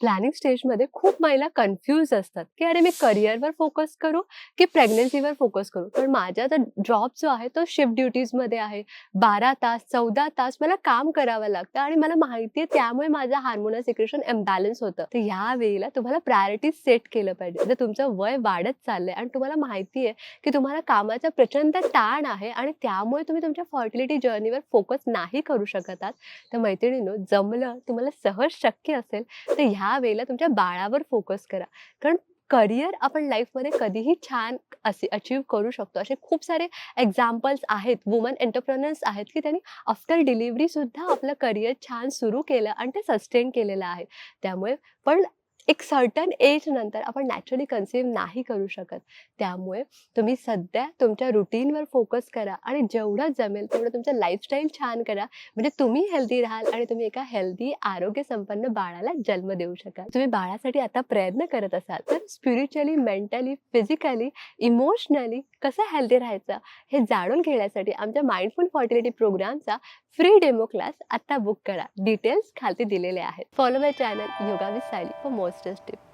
Planning स्टेजमध्ये खूप महिला कन्फ्यूज असतात की अरे मी करिअरवर फोकस करू की प्रेग्नन्सीवर फोकस करू? पण माझा तर जॉब जो आहे तो शिफ्ट ड्युटीजमध्ये आहे. बारा तास चौदा तास मला काम करावं लागतं आणि मला माहिती आहे त्यामुळे माझं हार्मोनल सिक्रेशन इम्बॅलन्स होतं. तर या वेळेला तुम्हाला प्रायोरिटी सेट केलं पाहिजे. जर तुमचं वय वाढत चाललंय आणि तुम्हाला माहिती आहे की तुम्हाला कामाचा प्रचंड ताण आहे आणि त्यामुळे तुम्ही तुमच्या फर्टिलिटी जर्नीवर फोकस नाही करू शकत आहात तर मैत्रिणीनो जमलं तुम्हाला सहज शक्य असेल तर ह्या ह्या वेळेला तुमच्या बाळावर फोकस करा. कारण करिअर आपण लाईफमध्ये कधीही छान असे अचीव करू शकतो. असे खूप सारे एक्झाम्पल्स आहेत. वुमन एंटरप्रेनर्स आहेत की त्यांनी आफ्टर डिलिव्हरीसुद्धा आपलं करिअर छान सुरू केलं आणि ते सस्टेन केलेलं आहे. त्यामुळे पण एक सर्टन एज नंतर आपण नॅचरली कन्सिव्ह नाही करू शकत. त्यामुळे तुम्ही सध्या तुमच्या रुटीनवर फोकस करा आणि जेवढं जमेल तेवढं तुमचं लाईफस्टाईल छान करा. म्हणजे तुम्ही हेल्दी राहाल आणि तुम्ही एका हेल्दी आरोग्य संपन्न बाळाला जन्म देऊ शकाल. तुम्ही बाळासाठी आता प्रयत्न करत असाल तर स्पिरिच्युअली मेंटली फिजिकली इमोशनली कसं हेल्दी राहायचं हे जाणून घेण्यासाठी आमच्या माइंडफुल फर्टिलिटी प्रोग्रामचा फ्री डेमो क्लास आता बुक करा. डिटेल्स खालती दिलेले आहेत. Follow my channel yoga with Sayali for most fastest tip.